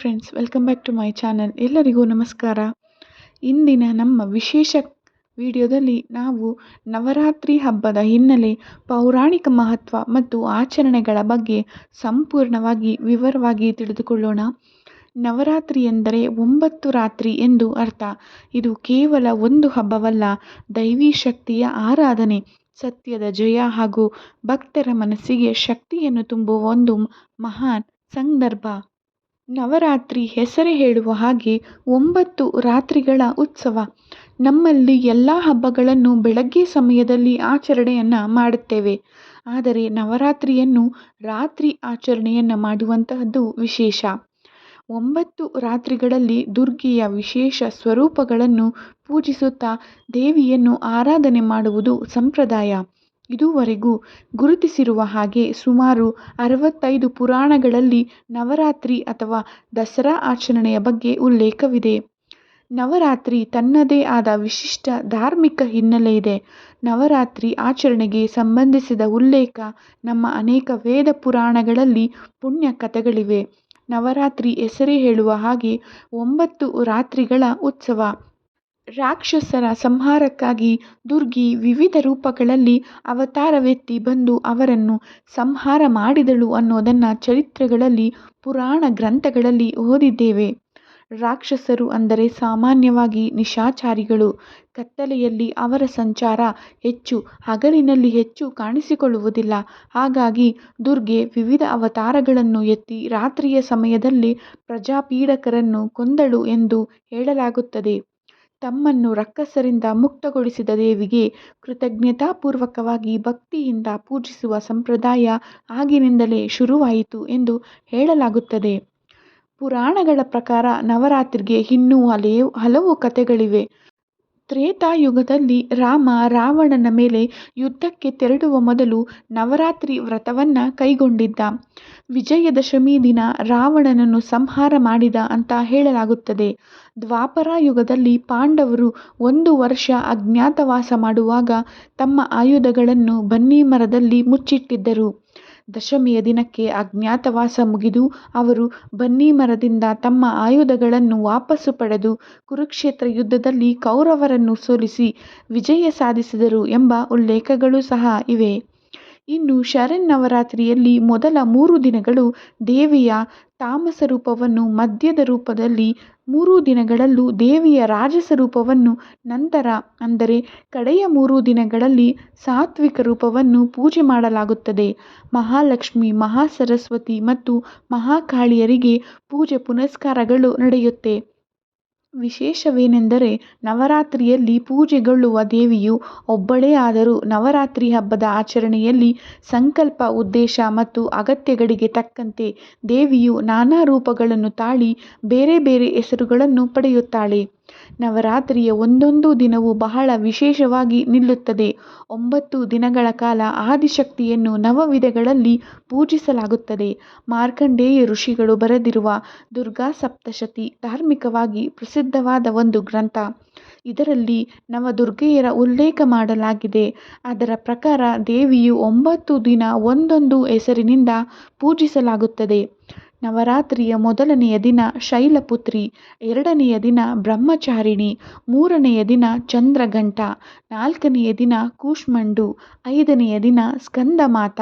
Friends welcome back to my channel ಎಲ್ಲರಿಗೂ ನಮಸ್ಕಾರ. ಇಂದಿನ ನಮ್ಮ ವಿಶೇಷ ವಿಡಿಯೋದಲ್ಲಿ ನಾವು ನವರಾತ್ರಿ ಹಬ್ಬದ ಹಿನ್ನೆಲೆ ಪೌರಾಣಿಕ ಮಹತ್ವ ಮತ್ತು ಆಚರಣೆಗಳ ಬಗ್ಗೆ ಸಂಪೂರ್ಣವಾಗಿ ವಿವರವಾಗಿ ತಿಳಿದುಕೊಳ್ಳೋಣ. ನವರಾತ್ರಿ ಎಂದರೆ ಒಂಬತ್ತು ರಾತ್ರಿ ಎಂದು ಅರ್ಥ. ಇದು ಕೇವಲ ಒಂದು ಹಬ್ಬವಲ್ಲ, ದೈವಿ ಶಕ್ತಿಯ ಆರಾಧನೆ. ಸತ್ಯದ ಜಯ ಹಾಗೂ ಭಕ್ತರ ಮನಸ್ಸಿಗೆ ಶಕ್ತಿಯನ್ನು ತುಂಬುವ ಒಂದು ಮಹಾನ್ ಸಂದರ್ಭ. ನವರಾತ್ರಿ ಹೆಸರೇ ಹೇಳುವ ಹಾಗೆ ಒಂಬತ್ತು ರಾತ್ರಿಗಳ ಉತ್ಸವ. ನಮ್ಮಲ್ಲಿ ಎಲ್ಲ ಹಬ್ಬಗಳನ್ನು ಬೆಳಗ್ಗೆ ಸಮಯದಲ್ಲಿ ಆಚರಣೆಯನ್ನು ಮಾಡುತ್ತೇವೆ. ಆದರೆ ನವರಾತ್ರಿಯನ್ನು ರಾತ್ರಿ ಆಚರಣೆಯನ್ನು ಮಾಡುವಂತಹದ್ದು ವಿಶೇಷ. ಒಂಬತ್ತು ರಾತ್ರಿಗಳಲ್ಲಿ ದುರ್ಗೆಯ ವಿಶೇಷ ಸ್ವರೂಪಗಳನ್ನು ಪೂಜಿಸುತ್ತಾ ದೇವಿಯನ್ನು ಆರಾಧನೆ ಮಾಡುವುದು ಸಂಪ್ರದಾಯ. ಇದುವರೆಗೂ ಗುರುತಿಸಿರುವ ಹಾಗೆ ಸುಮಾರು ಅರವತ್ತೈದು ಪುರಾಣಗಳಲ್ಲಿ ನವರಾತ್ರಿ ಅಥವಾ ದಸರಾ ಆಚರಣೆಯ ಬಗ್ಗೆ ಉಲ್ಲೇಖವಿದೆ. ನವರಾತ್ರಿ ತನ್ನದೇ ಆದ ವಿಶಿಷ್ಟ ಧಾರ್ಮಿಕ ಹಿನ್ನೆಲೆ ಇದೆ. ನವರಾತ್ರಿ ಆಚರಣೆಗೆ ಸಂಬಂಧಿಸಿದ ಉಲ್ಲೇಖ ನಮ್ಮ ಅನೇಕ ವೇದ ಪುರಾಣಗಳಲ್ಲಿ ಪುಣ್ಯ ಕಥೆಗಳಿವೆ. ನವರಾತ್ರಿ ಹೆಸರೇ ಹೇಳುವ ಹಾಗೆ ಒಂಬತ್ತು ರಾತ್ರಿಗಳ ಉತ್ಸವ. ರಾಕ್ಷಸರ ಸಂಹಾರಕ್ಕಾಗಿ ದುರ್ಗಿ ವಿವಿಧ ರೂಪಗಳಲ್ಲಿ ಅವತಾರವೆತ್ತಿ ಬಂದು ಅವರನ್ನು ಸಂಹಾರ ಮಾಡಿದಳು ಅನ್ನೋದನ್ನು ಚರಿತ್ರೆಗಳಲ್ಲಿ, ಪುರಾಣ ಗ್ರಂಥಗಳಲ್ಲಿ ಓದಿದ್ದೇವೆ. ರಾಕ್ಷಸರು ಅಂದರೆ ಸಾಮಾನ್ಯವಾಗಿ ನಿಶಾಚಾರಿಗಳು. ಕತ್ತಲೆಯಲ್ಲಿ ಅವರ ಸಂಚಾರ ಹೆಚ್ಚು, ಹಗಲಿನಲ್ಲಿ ಹೆಚ್ಚು ಕಾಣಿಸಿಕೊಳ್ಳುವುದಿಲ್ಲ. ಹಾಗಾಗಿ ದುರ್ಗೆ ವಿವಿಧ ಅವತಾರಗಳನ್ನು ಎತ್ತಿ ರಾತ್ರಿಯ ಸಮಯದಲ್ಲಿ ಪ್ರಜಾಪೀಡಕರನ್ನು ಕೊಂದಳು ಎಂದು ಹೇಳಲಾಗುತ್ತದೆ. ತಮ್ಮನ್ನು ರಕ್ಕಸರಿಂದ ಮುಕ್ತಗೊಳಿಸಿದ ದೇವಿಗೆ ಕೃತಜ್ಞತಾಪೂರ್ವಕವಾಗಿ ಭಕ್ತಿಯಿಂದ ಪೂಜಿಸುವ ಸಂಪ್ರದಾಯ ಆಗಿನಿಂದಲೇ ಶುರುವಾಯಿತು ಎಂದು ಹೇಳಲಾಗುತ್ತದೆ. ಪುರಾಣಗಳ ಪ್ರಕಾರ ನವರಾತ್ರಿಗೆ ಇನ್ನೂ ಹಲವು ಹಲವು ಕಥೆಗಳಿವೆ. ತ್ರೇತಾಯುಗದಲ್ಲಿ ರಾಮ ರಾವಣನ ಮೇಲೆ ಯುದ್ಧಕ್ಕೆ ತೆರಳುವ ಮೊದಲು ನವರಾತ್ರಿ ವ್ರತವನ್ನು ಕೈಗೊಂಡಿದ್ದ. ವಿಜಯದಶಮಿ ದಿನ ರಾವಣನನ್ನು ಸಂಹಾರ ಮಾಡಿದ ಅಂತ ಹೇಳಲಾಗುತ್ತದೆ. ದ್ವಾಪರ ಯುಗದಲ್ಲಿ ಪಾಂಡವರು ಒಂದು ವರ್ಷ ಅಜ್ಞಾತವಾಸ ಮಾಡುವಾಗ ತಮ್ಮ ಆಯುಧಗಳನ್ನು ಬನ್ನಿ ಮರದಲ್ಲಿ ಮುಚ್ಚಿಟ್ಟಿದ್ದರು. ದಶಮಿಯ ದಿನಕ್ಕೆ ಅಜ್ಞಾತವಾಸ ಮುಗಿದು ಅವರು ಬನ್ನಿ ಮರದಿಂದ ತಮ್ಮ ಆಯುಧಗಳನ್ನು ವಾಪಸ್ಸು ಪಡೆದು ಕುರುಕ್ಷೇತ್ರ ಯುದ್ಧದಲ್ಲಿ ಕೌರವರನ್ನು ಸೋಲಿಸಿ ವಿಜಯ ಸಾಧಿಸಿದರು ಎಂಬ ಉಲ್ಲೇಖಗಳು ಸಹ ಇವೆ. ಇನ್ನು ಶರನ್ನವರಾತ್ರಿಯಲ್ಲಿ ಮೊದಲ ಮೂರು ದಿನಗಳು ದೇವಿಯ ತಾಮಸ ರೂಪವನ್ನು ಮದ್ಯದ ರೂಪದಲ್ಲಿ ಮೂರು ದಿನಗಳಲ್ಲೂ ದೇವಿಯ ರಾಜಸ ರೂಪವನ್ನು ನಂತರ, ಅಂದರೆ ಕಡೆಯ ಮೂರು ದಿನಗಳಲ್ಲಿ ಸಾತ್ವಿಕ ರೂಪವನ್ನು ಪೂಜೆ ಮಾಡಲಾಗುತ್ತದೆ. ಮಹಾಲಕ್ಷ್ಮಿ, ಮಹಾಸರಸ್ವತಿ ಮತ್ತು ಮಹಾಕಾಳಿಯರಿಗೆ ಪೂಜೆ ಪುನಸ್ಕಾರಗಳು ನಡೆಯುತ್ತೆ. ವಿಶೇಷವೇನೆಂದರೆ ನವರಾತ್ರಿಯಲ್ಲಿ ಪೂಜೆಗೊಳ್ಳುವ ದೇವಿಯು ಒಬ್ಬಳೇ ಆದರೂ ನವರಾತ್ರಿ ಹಬ್ಬದ ಆಚರಣೆಯಲ್ಲಿ ಸಂಕಲ್ಪ, ಉದ್ದೇಶ ಮತ್ತು ಅಗತ್ಯಗಳಿಗೆ ತಕ್ಕಂತೆ ದೇವಿಯು ನಾನಾ ರೂಪಗಳನ್ನು ತಾಳಿ ಬೇರೆ ಬೇರೆ ಹೆಸರುಗಳನ್ನು ಪಡೆಯುತ್ತಾಳೆ. ನವರಾತ್ರಿಯ ಒಂದೊಂದು ದಿನವೂ ಬಹಳ ವಿಶೇಷವಾಗಿ ನಿಲ್ಲುತ್ತದೆ. ಒಂಬತ್ತು ದಿನಗಳ ಕಾಲ ಆದಿಶಕ್ತಿಯನ್ನು ನವವಿಧಗಳಲ್ಲಿ ಪೂಜಿಸಲಾಗುತ್ತದೆ. ಮಾರ್ಕಂಡೇಯ ಋಷಿಗಳು ಬರೆದಿರುವ ದುರ್ಗಾ ಸಪ್ತಶತಿ ಧಾರ್ಮಿಕವಾಗಿ ಪ್ರಸಿದ್ಧವಾದ ಒಂದು ಗ್ರಂಥ. ಇದರಲ್ಲಿ ನವದುರ್ಗೆಯರ ಉಲ್ಲೇಖ ಮಾಡಲಾಗಿದೆ. ಅದರ ಪ್ರಕಾರ ದೇವಿಯು ಒಂಬತ್ತು ದಿನ ಒಂದೊಂದು ಹೆಸರಿನಿಂದ ಪೂಜಿಸಲಾಗುತ್ತದೆ. ನವರಾತ್ರಿಯ ಮೊದಲನೆಯ ದಿನ ಶೈಲಪುತ್ರಿ, ಎರಡನೆಯ ದಿನ ಬ್ರಹ್ಮಚಾರಿಣಿ, ಮೂರನೆಯ ದಿನ ಚಂದ್ರಘಂಟ, ನಾಲ್ಕನೆಯ ದಿನ ಕೂಷ್ಮಂಡು, ಐದನೆಯ ದಿನ ಸ್ಕಂದಮಾತ,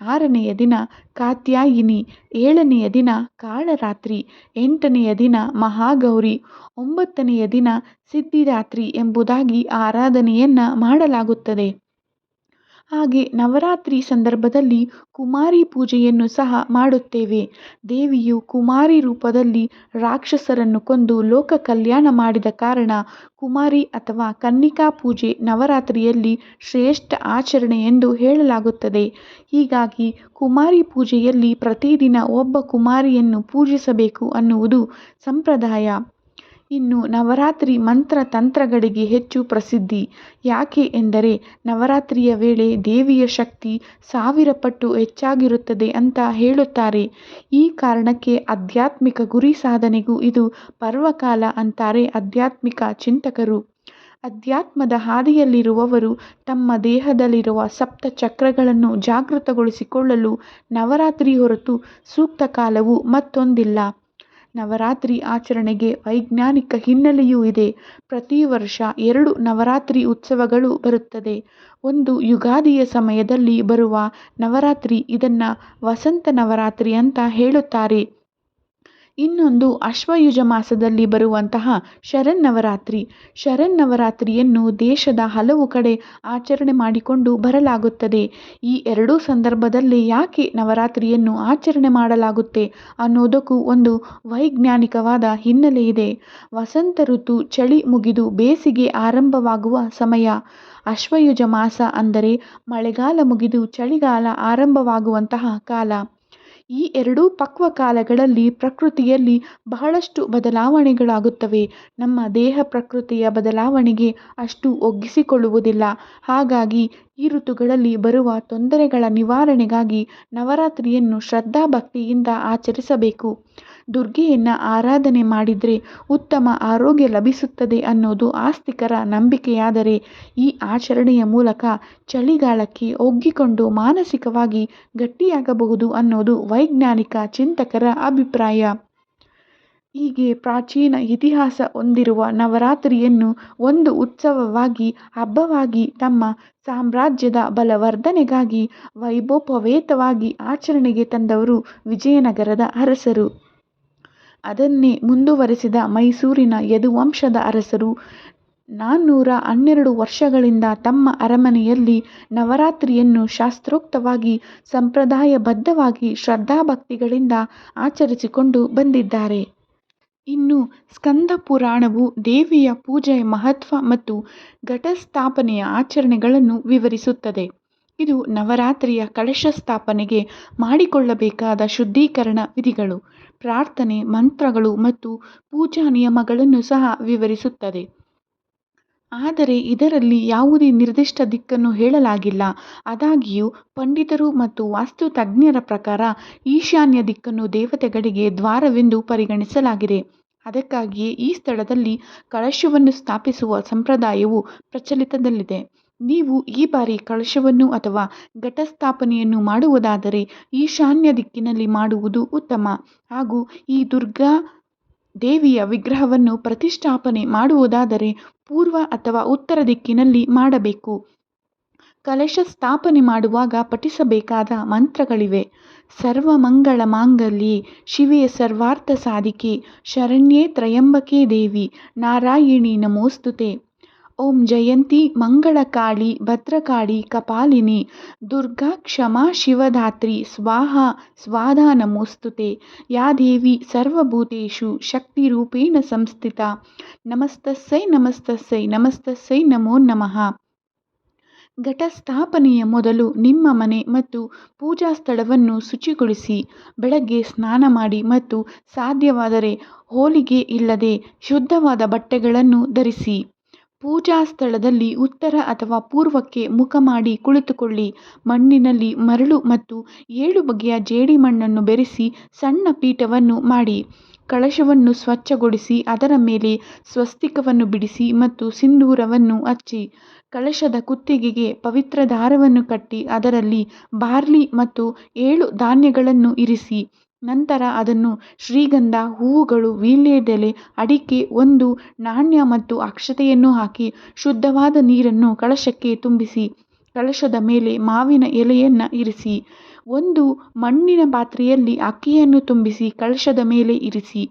ಆರನೆಯ ದಿನ ಕಾತ್ಯಾಯಿನಿ, ಏಳನೆಯ ದಿನ ಕಾಳರಾತ್ರಿ, ಎಂಟನೆಯ ದಿನ ಮಹಾಗೌರಿ, ಒಂಬತ್ತನೆಯ ದಿನ ಸಿದ್ಧಿದಾತ್ರಿ ಎಂಬುದಾಗಿ ಆರಾಧನೆಯನ್ನು ಮಾಡಲಾಗುತ್ತದೆ. ಹಾಗೆ ನವರಾತ್ರಿ ಸಂದರ್ಭದಲ್ಲಿ ಕುಮಾರಿ ಪೂಜೆಯನ್ನು ಸಹ ಮಾಡುತ್ತೇವೆ. ದೇವಿಯು ಕುಮಾರಿ ರೂಪದಲ್ಲಿ ರಾಕ್ಷಸರನ್ನು ಕೊಂದು ಲೋಕ ಕಲ್ಯಾಣ ಮಾಡಿದ ಕಾರಣ ಕುಮಾರಿ ಅಥವಾ ಕನ್ನಿಕಾ ಪೂಜೆ ನವರಾತ್ರಿಯಲ್ಲಿ ಶ್ರೇಷ್ಠ ಆಚರಣೆ ಎಂದು ಹೇಳಲಾಗುತ್ತದೆ. ಹೀಗಾಗಿ ಕುಮಾರಿ ಪೂಜೆಯಲ್ಲಿ ಪ್ರತಿದಿನ ಒಬ್ಬ ಕುಮಾರಿಯನ್ನು ಪೂಜಿಸಬೇಕು ಅನ್ನುವುದು ಸಂಪ್ರದಾಯ. ಇನ್ನು ನವರಾತ್ರಿ ಮಂತ್ರ ತಂತ್ರಗಳಿಗೆ ಹೆಚ್ಚು ಪ್ರಸಿದ್ಧಿ. ಯಾಕೆ ಎಂದರೆ ನವರಾತ್ರಿಯ ವೇಳೆ ದೇವಿಯ ಶಕ್ತಿ ಸಾವಿರ ಪಟ್ಟು ಹೆಚ್ಚಾಗಿರುತ್ತದೆ ಅಂತ ಹೇಳುತ್ತಾರೆ. ಈ ಕಾರಣಕ್ಕೆ ಆಧ್ಯಾತ್ಮಿಕ ಗುರಿ ಸಾಧನೆಗೂ ಇದು ಪರ್ವಕಾಲ ಅಂತಾರೆ ಆಧ್ಯಾತ್ಮಿಕ ಚಿಂತಕರು. ಅಧ್ಯಾತ್ಮದ ಹಾದಿಯಲ್ಲಿರುವವರು ತಮ್ಮ ದೇಹದಲ್ಲಿರುವ ಸಪ್ತ ಚಕ್ರಗಳನ್ನು ಜಾಗೃತಗೊಳಿಸಿಕೊಳ್ಳಲು ನವರಾತ್ರಿ ಹೊರತು ಸೂಕ್ತ ಕಾಲವು ಮತ್ತೊಂದಿಲ್ಲ. ನವರಾತ್ರಿ ಆಚರಣೆಗೆ ವೈಜ್ಞಾನಿಕ ಹಿನ್ನೆಲೆಯೂ ಇದೆ. ಪ್ರತಿ ವರ್ಷ ಎರಡು ನವರಾತ್ರಿ ಉತ್ಸವಗಳು ಬರುತ್ತದೆ. ಒಂದು ಯುಗಾದಿಯ ಸಮಯದಲ್ಲಿ ಬರುವ ನವರಾತ್ರಿ ಇದನ್ನು ವಸಂತ ನವರಾತ್ರಿ ಅಂತ ಹೇಳುತ್ತಾರೆ. ಇನ್ನೊಂದು ಅಶ್ವಯುಜ ಮಾಸದಲ್ಲಿ ಬರುವಂತಹ ಶರನ್ನವರಾತ್ರಿ ಶರನ್ನವರಾತ್ರಿಯನ್ನು ದೇಶದ ಹಲವು ಕಡೆ ಆಚರಣೆ ಮಾಡಿಕೊಂಡು ಬರಲಾಗುತ್ತದೆ. ಈ ಎರಡೂ ಸಂದರ್ಭದಲ್ಲಿ ಯಾಕೆ ನವರಾತ್ರಿಯನ್ನು ಆಚರಣೆ ಮಾಡಲಾಗುತ್ತೆ ಅನ್ನೋದಕ್ಕೂ ಒಂದು ವೈಜ್ಞಾನಿಕವಾದ ಹಿನ್ನೆಲೆ ಇದೆ. ವಸಂತ ಋತು ಚಳಿ ಮುಗಿದು ಬೇಸಿಗೆ ಆರಂಭವಾಗುವ ಸಮಯ. ಅಶ್ವಯುಜ ಮಾಸ ಅಂದರೆ ಮಳೆಗಾಲ ಮುಗಿದು ಚಳಿಗಾಲ ಆರಂಭವಾಗುವಂತಹ ಕಾಲ. ಈ ಎರಡೂ ಪಕ್ವ ಕಾಲಗಳಲ್ಲಿ ಪ್ರಕೃತಿಯಲ್ಲಿ ಬಹಳಷ್ಟು ಬದಲಾವಣೆಗಳಾಗುತ್ತವೆ. ನಮ್ಮ ದೇಹ ಪ್ರಕೃತಿಯ ಬದಲಾವಣೆಗೆ ಅಷ್ಟು ಒಗ್ಗಿಸಿಕೊಳ್ಳುವುದಿಲ್ಲ. ಹಾಗಾಗಿ ಈ ಋತುಗಳಲ್ಲಿ ಬರುವ ತೊಂದರೆಗಳ ನಿವಾರಣೆಗಾಗಿ ನವರಾತ್ರಿಯನ್ನು ಶ್ರದ್ಧಾ ಭಕ್ತಿಯಿಂದ ಆಚರಿಸಬೇಕು. ದುರ್ಗೆಯನ್ನು ಆರಾಧನೆ ಮಾಡಿದರೆ ಉತ್ತಮ ಆರೋಗ್ಯ ಲಭಿಸುತ್ತದೆ ಅನ್ನೋದು ಆಸ್ತಿಕರ ನಂಬಿಕೆಯಾದರೆ ಈ ಆಚರಣೆಯ ಮೂಲಕ ಚಳಿಗಾಲಕ್ಕೆ ಒಗ್ಗಿಕೊಂಡು ಮಾನಸಿಕವಾಗಿ ಗಟ್ಟಿಯಾಗಬಹುದು ಅನ್ನೋದು ವೈಜ್ಞಾನಿಕ ಚಿಂತಕರ ಅಭಿಪ್ರಾಯ. ಹೀಗೆ ಪ್ರಾಚೀನ ಇತಿಹಾಸ ಹೊಂದಿರುವ ನವರಾತ್ರಿಯನ್ನು ಒಂದು ಉತ್ಸವವಾಗಿ, ಹಬ್ಬವಾಗಿ, ತಮ್ಮ ಸಾಮ್ರಾಜ್ಯದ ಬಲವರ್ಧನೆಗಾಗಿ ವೈಭೋಪವೇತವಾಗಿ ಆಚರಣೆಗೆ ತಂದವರು ವಿಜಯನಗರದ ಅರಸರು. ಅದನ್ನೇ ಮುಂದುವರೆಸಿದ ಮೈಸೂರಿನ ಯದುವಂಶದ ಅರಸರು. ನಾನ್ನೂರ ಹನ್ನೆರಡು ವರ್ಷಗಳಿಂದ ತಮ್ಮ ಅರಮನೆಯಲ್ಲಿ ನವರಾತ್ರಿಯನ್ನು ಶಾಸ್ತ್ರೋಕ್ತವಾಗಿ, ಸಂಪ್ರದಾಯಬದ್ಧವಾಗಿ, ಶ್ರದ್ಧಾಭಕ್ತಿಗಳಿಂದ ಆಚರಿಸಿಕೊಂಡು ಬಂದಿದ್ದಾರೆ. ಇನ್ನು ಸ್ಕಂದ ಪುರಾಣವು ದೇವಿಯ ಪೂಜೆಯ ಮಹತ್ವ ಮತ್ತು ಘಟಸ್ಥಾಪನೆಯ ಆಚರಣೆಗಳನ್ನು ವಿವರಿಸುತ್ತದೆ. ಇದು ನವರಾತ್ರಿಯ ಕಳಶ ಸ್ಥಾಪನೆಗೆ ಮಾಡಿಕೊಳ್ಳಬೇಕಾದ ಶುದ್ಧೀಕರಣ ವಿಧಿಗಳು, ಪ್ರಾರ್ಥನೆ, ಮಂತ್ರಗಳು ಮತ್ತು ಪೂಜಾ ನಿಯಮಗಳನ್ನು ಸಹ ವಿವರಿಸುತ್ತದೆ. ಆದರೆ ಇದರಲ್ಲಿ ಯಾವುದೇ ನಿರ್ದಿಷ್ಟ ದಿಕ್ಕನ್ನು ಹೇಳಲಾಗಿಲ್ಲ. ಆದಾಗ್ಯೂ, ಪಂಡಿತರು ಮತ್ತು ವಾಸ್ತು ತಜ್ಞರ ಪ್ರಕಾರ ಈಶಾನ್ಯ ದಿಕ್ಕನ್ನು ದೇವತೆಗಳಿಗೆ ದ್ವಾರವೆಂದು ಪರಿಗಣಿಸಲಾಗಿದೆ. ಅದಕ್ಕಾಗಿಯೇ ಈ ಸ್ಥಳದಲ್ಲಿ ಕಳಶವನ್ನು ಸ್ಥಾಪಿಸುವ ಸಂಪ್ರದಾಯವು ಪ್ರಚಲಿತದಲ್ಲಿದೆ. ನೀವು ಈ ಬಾರಿ ಕಳಶವನ್ನು ಅಥವಾ ಘಟಸ್ಥಾಪನೆಯನ್ನು ಮಾಡುವುದಾದರೆ ಈಶಾನ್ಯ ದಿಕ್ಕಿನಲ್ಲಿ ಮಾಡುವುದು ಉತ್ತಮ. ಹಾಗೂ ಈ ದುರ್ಗಾ ದೇವಿಯ ವಿಗ್ರಹವನ್ನು ಪ್ರತಿಷ್ಠಾಪನೆ ಮಾಡುವುದಾದರೆ ಪೂರ್ವ ಅಥವಾ ಉತ್ತರ ದಿಕ್ಕಿನಲ್ಲಿ ಮಾಡಬೇಕು. ಕಲಶ ಸ್ಥಾಪನೆ ಮಾಡುವಾಗ ಪಠಿಸಬೇಕಾದ ಮಂತ್ರಗಳಿವೆ. ಸರ್ವ ಮಂಗಳ ಮಾಂಗಲ್ಯೆ ಶಿವೆಯ ಸರ್ವಾರ್ಥ ಸಾಧಿಕೆ, ಶರಣ್ಯೇ ತ್ರಯಂಬಕೆ ದೇವಿ, ನಾರಾಯಣಿ ನಮೋಸ್ತುತೆ. ಓಂ ಜಯಂತಿ ಮಂಗಳಕಾಳಿ, ಭದ್ರಕಾಳಿ, ಕಪಾಲಿನಿ, ದುರ್ಗಾ ಕ್ಷಮಾ ಶಿವಧಾತ್ರಿ, ಸ್ವಾಹ ಸ್ವಾಧಾ ನಮೋಸ್ತುತೆ ಯಾ ದೇವಿ ಸರ್ವಭೂತೇಷು ಶಕ್ತಿರೂಪೇಣ ಸಂಸ್ಥಿತ. ನಮಸ್ತಸ್ಸೈ ನಮಸ್ತಸ್ಸೈ ನಮಸ್ತಸ್ಸೈ ನಮೋ ನಮಃ. ಘಟಸ್ಥಾಪನೆಯ ಮೊದಲು ನಿಮ್ಮ ಮನೆ ಮತ್ತು ಪೂಜಾ ಸ್ಥಳವನ್ನು ಶುಚಿಗೊಳಿಸಿ, ಬೆಳಗ್ಗೆ ಸ್ನಾನ ಮಾಡಿ ಮತ್ತು ಸಾಧ್ಯವಾದರೆ ಹೋಲಿಗೆ ಇಲ್ಲದೆ ಶುದ್ಧವಾದ ಬಟ್ಟೆಗಳನ್ನು ಧರಿಸಿ. ಪೂಜಾ ಸ್ಥಳದಲ್ಲಿ ಉತ್ತರ ಅಥವಾ ಪೂರ್ವಕ್ಕೆ ಮುಖ ಮಾಡಿ ಕುಳಿತುಕೊಳ್ಳಿ. ಮಣ್ಣಿನಲ್ಲಿ ಮರಳು ಮತ್ತು ಏಳು ಬಗೆಯ ಜೇಡಿಮಣ್ಣನ್ನು ಬೆರೆಸಿ ಸಣ್ಣ ಪೀಠವನ್ನು ಮಾಡಿ. ಕಳಶವನ್ನು ಸ್ವಚ್ಛಗೊಳಿಸಿ, ಅದರ ಮೇಲೆ ಸ್ವಸ್ತಿಕವನ್ನು ಬಿಡಿಸಿ ಮತ್ತು ಸಿಂಧೂರವನ್ನು ಹಚ್ಚಿ. ಕಳಶದ ಕುತ್ತಿಗೆಗೆ ಪವಿತ್ರ ದಾರವನ್ನು ಕಟ್ಟಿ, ಅದರಲ್ಲಿ ಬಾರ್ಲಿ ಮತ್ತು ಏಳು ಧಾನ್ಯಗಳನ್ನು ಇರಿಸಿ. ನಂತರ ಅದನ್ನು ಶ್ರೀಗಂಧ, ಹೂವುಗಳು ವೀಳ್ಯದೆಲೆ ಅಡಿಕೆ, ಒಂದು, ನಾಣ್ಯ ಮತ್ತು ಅಕ್ಷತೆಯನ್ನು ಹಾಕಿ ಶುದ್ಧವಾದ ನೀರನ್ನು ಕಳಶಕ್ಕೆ ತುಂಬಿಸಿ, ಕಳಶದ ಮೇಲೆ ಮಾವಿನ ಎಲೆಯನ್ನು ಇರಿಸಿ, ಒಂದು ಮಣ್ಣಿನ ಪಾತ್ರೆಯಲ್ಲಿ ಅಕ್ಕಿಯನ್ನು ತುಂಬಿಸಿ ಕಳಶದ ಮೇಲೆ ಇರಿಸಿ.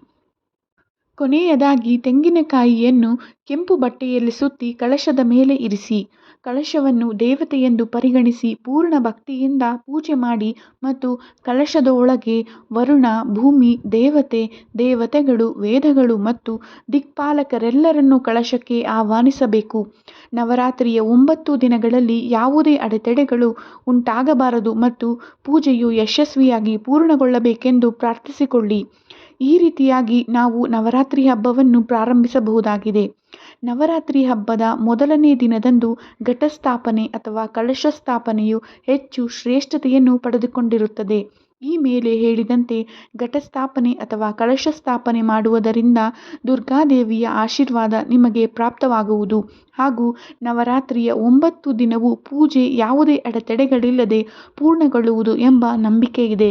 ಕೊನೆಯದಾಗಿ ತೆಂಗಿನಕಾಯಿಯನ್ನು ಕೆಂಪು ಬಟ್ಟೆಯಲ್ಲಿ ಸುತ್ತಿ ಕಳಶದ ಮೇಲೆ ಇರಿಸಿ. ಕಳಶವನ್ನು ದೇವತೆಯೆಂದು ಪರಿಗಣಿಸಿ ಪೂರ್ಣ ಭಕ್ತಿಯಿಂದ ಪೂಜೆ ಮಾಡಿ ಮತ್ತು ಕಳಶದ ಒಳಗೆ ವರುಣ, ಭೂಮಿ, ದೇವತೆ, ದೇವತೆಗಳು, ವೇದಗಳು ಮತ್ತು ದಿಕ್ಪಾಲಕರೆಲ್ಲರನ್ನೂ ಕಳಶಕ್ಕೆ ಆಹ್ವಾನಿಸಬೇಕು. ನವರಾತ್ರಿಯ ಒಂಬತ್ತು ದಿನಗಳಲ್ಲಿ ಯಾವುದೇ ಅಡೆತಡೆಗಳು ಉಂಟಾಗಬಾರದು ಮತ್ತು ಪೂಜೆಯು ಯಶಸ್ವಿಯಾಗಿ ಪೂರ್ಣಗೊಳ್ಳಬೇಕೆಂದು ಪ್ರಾರ್ಥಿಸಿಕೊಳ್ಳಿ. ಈ ರೀತಿಯಾಗಿ ನಾವು ನವರಾತ್ರಿ ಹಬ್ಬವನ್ನು ಪ್ರಾರಂಭಿಸಬಹುದಾಗಿದೆ. ನವರಾತ್ರಿ ಹಬ್ಬದ ಮೊದಲನೇ ದಿನದಂದು ಘಟಸ್ಥಾಪನೆ ಅಥವಾ ಕಳಶ ಸ್ಥಾಪನೆಯು ಹೆಚ್ಚು ಶ್ರೇಷ್ಠತೆಯನ್ನು ಪಡೆದುಕೊಂಡಿರುತ್ತದೆ. ಈ ಮೇಲೆ ಹೇಳಿದಂತೆ ಘಟಸ್ಥಾಪನೆ ಅಥವಾ ಕಳಶ ಸ್ಥಾಪನೆ ಮಾಡುವುದರಿಂದ ದುರ್ಗಾದೇವಿಯ ಆಶೀರ್ವಾದ ನಿಮಗೆ ಪ್ರಾಪ್ತವಾಗುವುದು. ಹಾಗೂ ನವರಾತ್ರಿಯ ಒಂಬತ್ತು ದಿನವೂ ಪೂಜೆ ಯಾವುದೇ ಅಡೆತಡೆಗಳಿಲ್ಲದೆ ಪೂರ್ಣಗೊಳ್ಳುವುದು ಎಂಬ ನಂಬಿಕೆ ಇದೆ